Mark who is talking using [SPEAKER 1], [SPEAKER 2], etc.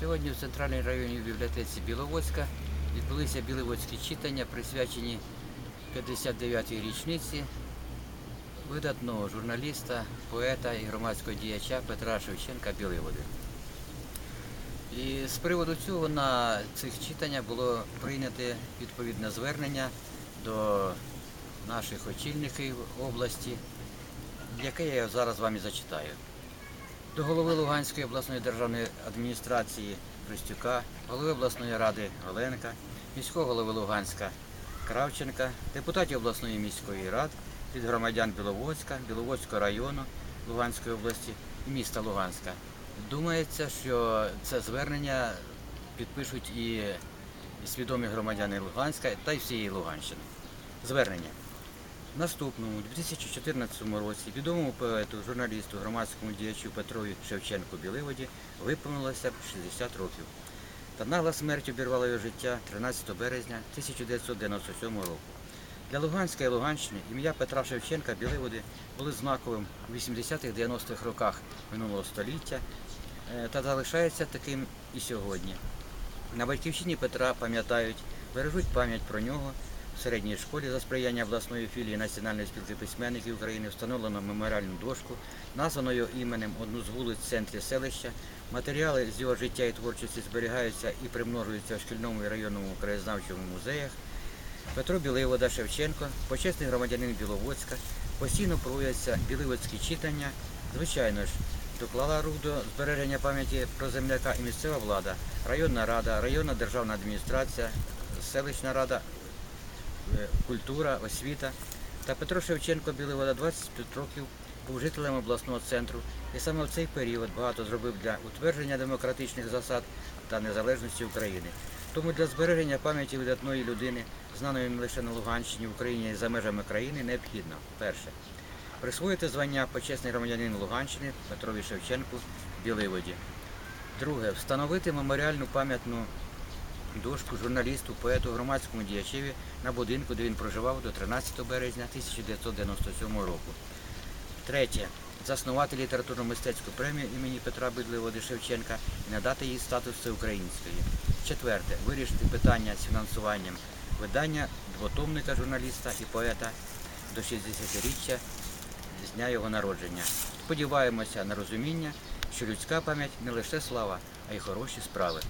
[SPEAKER 1] Сьогодні в центральній районній бібліотеці Біловодська відбулися біловодські читання, присвячені 59-й річниці видатного журналіста, поета і громадського діяча Петра Шевченка Біловоди. І з приводу цього на цих читаннях було прийнято відповідне звернення до наших очільників області, яке я зараз вам і зачитаю. До голови Луганської обласної державної адміністрації Христюка, голови обласної ради Оленка, міського голови Луганська Кравченка, депутатів обласної міської ради, від громадян Біловодська, Біловодського району Луганської області і міста Луганська. Думається, що це звернення підпишуть і свідомі громадяни Луганська та й всієї Луганщини. Звернення. Наступному, у 2014 році, відомому поету, журналісту, громадському діячу Петрові Шевченку Біливоді виповнилося 60 років. Та нагла смерть обірвала його життя 13 березня 1997 року. Для Луганська і Луганщини ім'я Петра Шевченка Біливоди були знаковим у 80-х-90-х роках минулого століття е, та залишається таким і сьогодні. На батьківщині Петра пам'ятають, бережуть пам'ять про нього. Середній школі за сприяння обласної філії Національної спілки письменників України встановлено меморіальну дошку, названо його іменем одну з вулиць в центрі селища. Матеріали з його життя і творчості зберігаються і примножуються в шкільному і районному краєзнавчому музеях. Петро Біливода Шевченко, почесний громадянин Біловодська, постійно проводяться біловодські читання. Звичайно ж, доклала рук до збереження пам'яті про земляка і місцева влада, районна рада, районна державна адміністрація, селищна рада, культура, освіта. Та Петро Шевченко Біловода 25 років був жителем обласного центру і саме в цей період багато зробив для утвердження демократичних засад та незалежності України. Тому для збереження пам'яті видатної людини, знаної не лише на Луганщині, в Україні і за межами країни, необхідно перше присвоїти звання почесний громадянин Луганщини Петрові Шевченку Біливоді. Друге встановити меморіальну пам'ятну дошку журналісту, поету, громадському діячеві на будинку, де він проживав до 13 березня 1997 року. Третє. Заснувати літературно-мистецьку премію імені Петра Бидливоди Шевченка і надати їй статус всеукраїнської. Четверте. Вирішити питання з фінансуванням видання двотомника журналіста і поета до 60-річчя з дня його народження. Сподіваємося на розуміння, що людська пам'ять не лише слава, а й хороші справи.